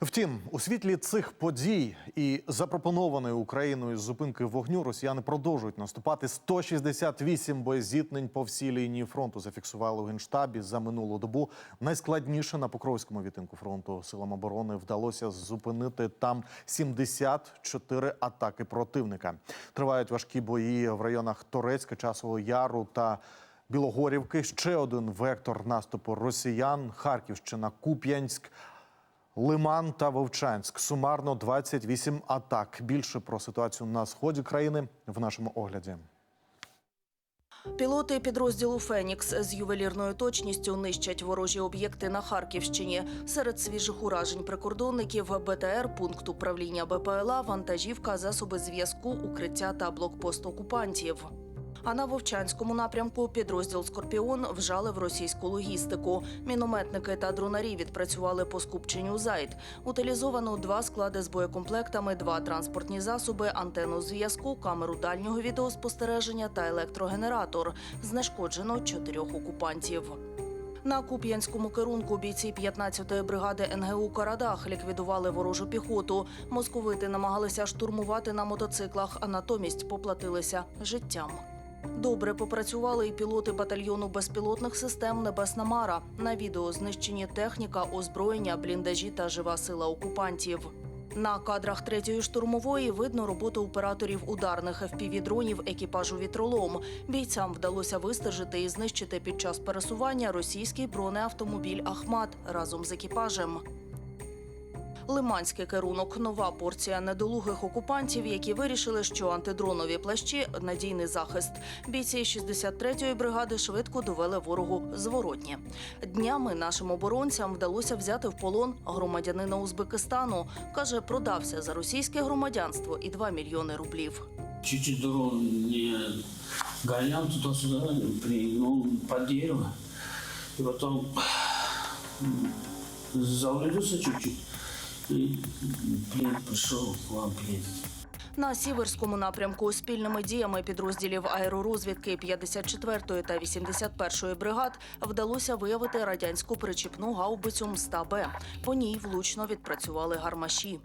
Втім, у світлі цих подій і запропонованої Україною зупинки вогню росіяни продовжують наступати. 168 боєзіткнень по всій лінії фронту зафіксували у генштабі за минулу добу. Найскладніше на покровському відтинку фронту силам оборони вдалося зупинити там 74 атаки противника. Тривають важкі бої в районах Торецька, Часового Яру та Білогорівки. Ще один вектор наступу росіян. Харківщина, Куп'янськ. Лиман та Вовчанськ. Сумарно 28 атак. Більше про ситуацію на сході країни в нашому огляді. Пілоти підрозділу Фенікс з ювелірною точністю нищать ворожі об'єкти на Харківщині. Серед свіжих уражень прикордонників БТР, пункт управління БПЛА, вантажівка, засоби зв'язку, укриття та блокпост окупантів. А на Вовчанському напрямку підрозділ Скорпіон вжали в російську логістику. Мінометники та дронарі відпрацювали по скупченню зайд. Утилізовано два склади з боєкомплектами, два транспортні засоби, антенну зв'язку, камеру дальнього відеоспостереження та електрогенератор. Знешкоджено чотирьох окупантів. На Куп'янському керунку бійці 15-ї бригади НГУ Карадах ліквідували ворожу піхоту. Московити намагалися штурмувати на мотоциклах, а натомість поплатилися життям. Добре попрацювали і пілоти батальйону безпілотних систем Небесна Мара. На відео знищені техніка, озброєння, бліндажі та жива сила окупантів. На кадрах третьої штурмової видно роботу операторів ударних FPV-дронів екіпажу вітролом. Бійцям вдалося вистежити і знищити під час пересування російський бронеавтомобіль Ахмат разом з екіпажем. Лиманський керунок нова порція недолугих окупантів, які вирішили, що антидронові плащі надійний захист. Бійці 63-ї бригади швидко довели ворогу зворотні. Днями нашим оборонцям вдалося взяти в полон громадянина Узбекистану. каже, продався за російське громадянство і 2 мільйони рублів. Чуть-чуть дорогу не гонял туда-сюда, прыгнул под дерево. И потом завалился чуть-чуть. И пішов, плен. На сіверському напрямку спільними діями підрозділів аеророзвідки 54-ї та 81-ї бригад вдалося виявити радянську причіпну гаубицю МСТА-Б. По ній влучно відпрацювали гармаші.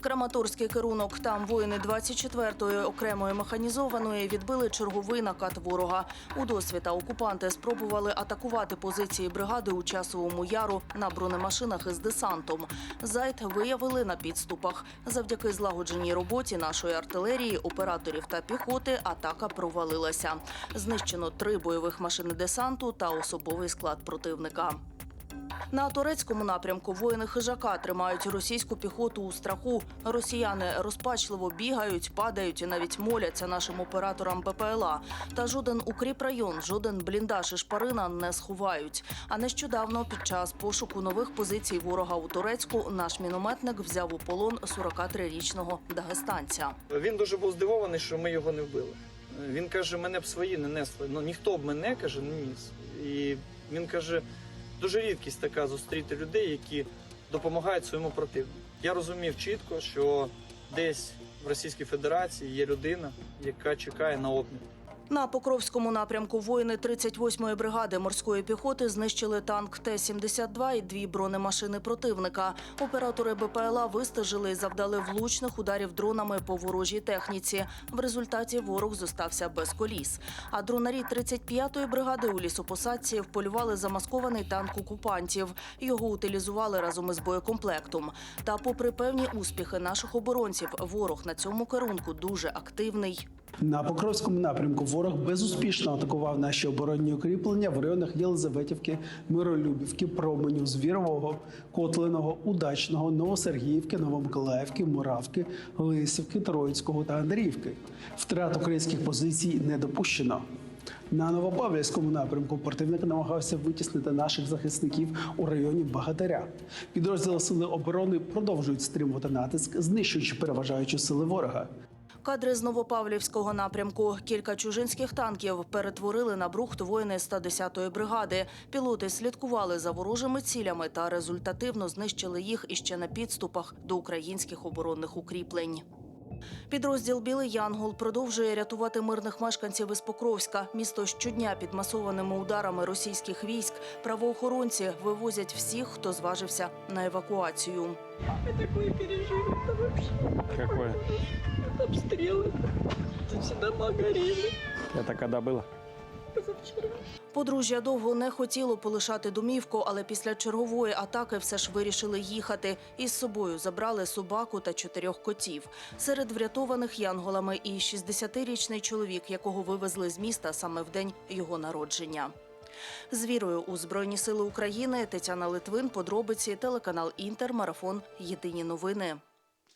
Краматорський керунок. Там воїни 24-ї окремої механізованої відбили черговий накат ворога. У досвіта окупанти спробували атакувати позиції бригади у часовому яру на бронемашинах із десантом. Зайд виявили на підступах. Завдяки злагодженій роботі нашої артилерії, операторів та піхоти атака провалилася. Знищено три бойових машини десанту та особовий склад противника. На турецькому напрямку воїни хижака тримають російську піхоту у страху. Росіяни розпачливо бігають, падають і навіть моляться нашим операторам БПЛА. Та жоден укріпрайон, жоден бліндаж і шпарина не сховають. А нещодавно, під час пошуку нових позицій ворога у Турецьку, наш мінометник взяв у полон 43-річного дагестанця. Він дуже був здивований, що ми його не вбили. Він каже, мене б свої не несли. Ну ніхто б мене каже, не ніс. І він каже, дуже рідкість така зустріти людей, які допомагають своєму противнику. Я розумів чітко, що десь в Російській Федерації є людина, яка чекає на обмін. На Покровському напрямку воїни 38-ї бригади морської піхоти знищили танк Т-72 і дві бронемашини противника. Оператори БПЛА вистежили і завдали влучних ударів дронами по ворожій техніці. В результаті ворог зостався без коліс. А дронарі 35-ї бригади у лісопосадці вполювали замаскований танк окупантів. Його утилізували разом із боєкомплектом. Та, попри певні успіхи наших оборонців, ворог на цьому керунку дуже активний. На Покровському напрямку ворог безуспішно атакував наші оборонні укріплення в районах Єлизаветівки, Миролюбівки, Променів, Звірового, Котлиного, Удачного, Новосергіївки, Новомиколаївки, Муравки, Лисівки, Троїцького та Андріївки. Втрат українських позицій не допущено. На Новопавлівському напрямку противник намагався витіснити наших захисників у районі Багатаря. Підрозділи сили оборони продовжують стримувати натиск, знищуючи переважаючі сили ворога. Кадри з Новопавлівського напрямку. Кілька чужинських танків перетворили на брухт воїни 110-ї бригади. Пілоти слідкували за ворожими цілями та результативно знищили їх іще на підступах до українських оборонних укріплень. Підрозділ Білий Янгол продовжує рятувати мирних мешканців із Покровська. Місто щодня під масованими ударами російських військ. Правоохоронці вивозять всіх, хто зважився на евакуацію. Мы такое пережили, это вообще Какое? обстрелы. Тут все дома горели Это когда было? позавчера. Подружжя довго не хотіло полишати домівку, але після чергової атаки все ж вирішили їхати. Із собою забрали собаку та чотирьох котів. Серед врятованих янголами і 60-річний чоловік, якого вивезли з міста саме в день його народження. З вірою у Збройні Сили України Тетяна Литвин, подробиці, телеканал Інтер, марафон. Єдині новини.